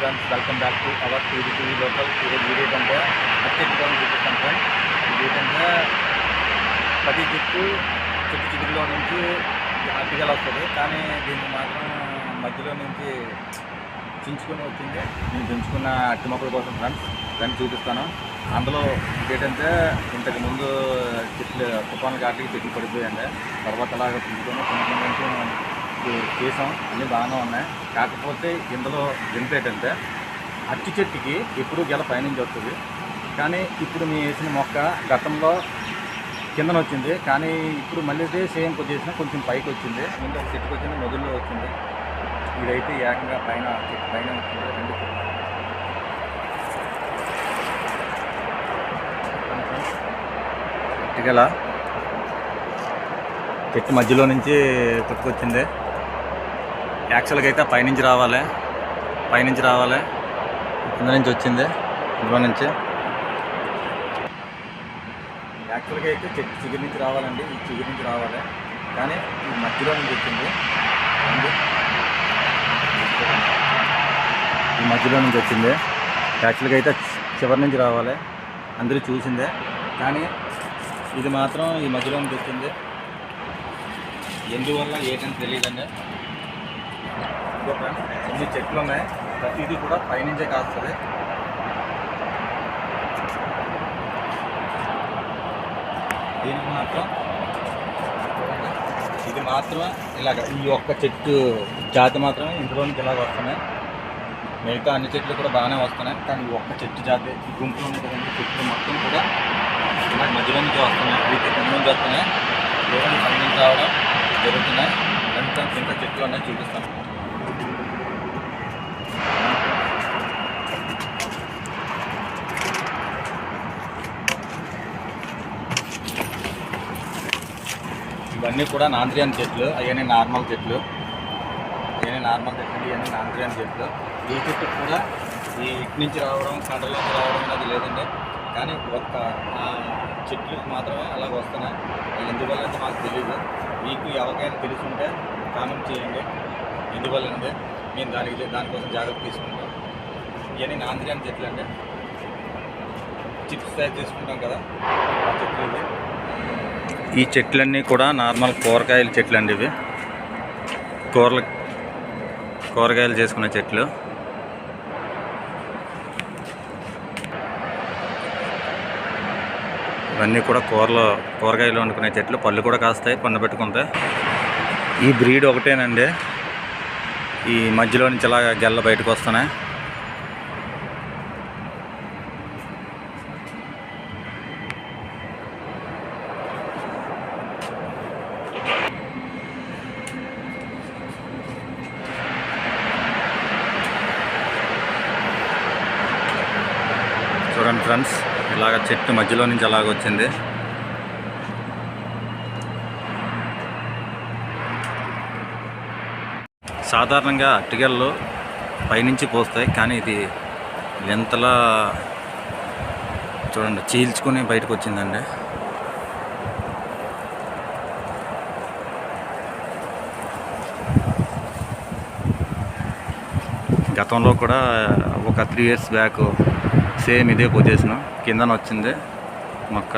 Friends welcome back to our TV TV local ఈరోజు video కంటే అత్యధికంగా చూపిస్తాం ఫ్రెండ్స్ ఏంటంటే ప్రతి జుట్టు చిట్టు చిట్టులో నుంచి అడ్డుగల వస్తుంది. కానీ దీన్ని మాత్రం మధ్యలో నుంచి చించుకొని వచ్చింది. నేను చించుకున్న అట్టి మొక్కల కోసం ఫ్రెండ్స్ దాన్ని చూపిస్తాను. అందులో ఏంటంటే ఇంతకు ముందు చెట్లు తుఫాన్ కాటికి చెట్లు పడిపోయాయండి. తర్వాత అలాగ చించుకొని కొంచెం కొంచెం చేసాం అన్నీ బాగానే ఉన్నాయి. కాకపోతే ఇందులో వింత ఏంటంటే అట్టి చెట్టుకి ఎప్పుడు గెల పైనుంచి వస్తుంది. కానీ ఇప్పుడు మేము వేసిన మొక్క గతంలో కిందన వచ్చింది. కానీ ఇప్పుడు మళ్ళీ ఇదే సేమ్ చేసిన కొంచెం పైకి వచ్చింది. ముందు ఒక చెట్టుకు వచ్చింది మొదల్లో వచ్చింది. ఇదైతే ఏకంగా పైన చెట్టు పైన వచ్చింది. రెండు గల చెట్టు మధ్యలో నుంచి పట్టుకొచ్చింది. యాక్చువల్గా అయితే పైనుంచి రావాలి. పైనుంచి రావాలి. కింద నుంచి వచ్చింది. ఇందులో నుంచి. యాక్చువల్గా అయితే చిగురు నుంచి రావాలండి. ఈ చిగురు నుంచి రావాలి. కానీ ఈ మధ్యలో నుంచి వచ్చింది. ఈ మధ్యలో నుంచి వచ్చింది. యాక్చువల్గా అయితే చివరి నుంచి రావాలి. అందరూ చూసిందే. కానీ ఇది మాత్రం ఈ మధ్యలో నుంచి వచ్చింది. ఎందువల్ల ఏంటని తెలియదండి. ఇదిగో ఫ్రెండ్స్, ఎన్ని చెట్లు ఉన్నాయి ప్రతిదీ కూడా పైనుంచే కాస్తుంది దీనికి మాత్రం ఇది మాత్రమే ఇలాగ ఈ ఒక్క చెట్టు జాతి మాత్రమే ఇందులో ఇలాగ వస్తున్నాయి. మిగతా అన్ని చెట్లు కూడా బాగానే వస్తున్నాయి. కానీ ఈ ఒక్క చెట్టు జాతి ఈ గుంపులో ఉన్నటువంటి చెట్లు మొత్తం కూడా ఇలా మధ్యలో నుంచి వస్తున్నాయి. వీటి కింద నుంచి వస్తున్నాయి. దూరం పై రావడం జరుగుతున్నాయి. చెట్లు ఉన్నాయి చూపిస్తాను. ఇవన్నీ కూడా నాంద్రియాన్ చెట్లు అవన్నీ నార్మల్ చెట్లు. ఇవన్నీ నార్మల్ చెట్లు ఇవన్నీ నాంద్రియాన్ చెట్లు. ఈ చెట్టు కూడా ఈ ఇటు నుంచి రావడం కండలోకి రావడం అది లేదండి. కానీ ఒక్క చెట్లు మాత్రమే అలాగ వస్తున్నాయి. ఎందువల్ల మాకు తెలియదు మీకు ఎవరికైనా తెలిసి ఉంటే కామెంట్ చేయండి. ఎందువల్లంటే మేము దానికి దానికోసం జాగ్రత్త తీసుకుంటాం. ఇవన్నీ నాంద్రియాన్ చెట్లు అంటే చిప్స్ తయారు చేసుకుంటాం కదా ఆ చెట్లు ఇవి. ఈ చెట్లన్నీ కూడా నార్మల్ కూరగాయల చెట్లు అండి ఇవి. కూరలు కూరగాయలు చేసుకునే చెట్లు. ఇవన్నీ కూడా కూరలో కూరగాయలు వండుకునే చెట్లు. పళ్ళు కూడా కాస్తాయి పండు పెట్టుకుంటే. ఈ బ్రీడ్ ఒకటేనండి. ఈ మధ్యలో నుంచి ఇలా గెల్ల బయటకు వస్తున్నాయి. చూడండి ఫ్రెండ్స్ ఇలాగ చెట్టు మధ్యలో నుంచి అలాగ వచ్చింది. సాధారణంగా అట్టిగల్లో పైనుంచి పోస్తాయి కానీ ఇది ఎంతలా చూడండి చీల్చుకుని బయటకు వచ్చిందండి గతంలో కూడా ఒక త్రీ ఇయర్స్ బ్యాక్ సేమ్ ఇదే పొజిషన్ కిందన వచ్చింది మొక్క.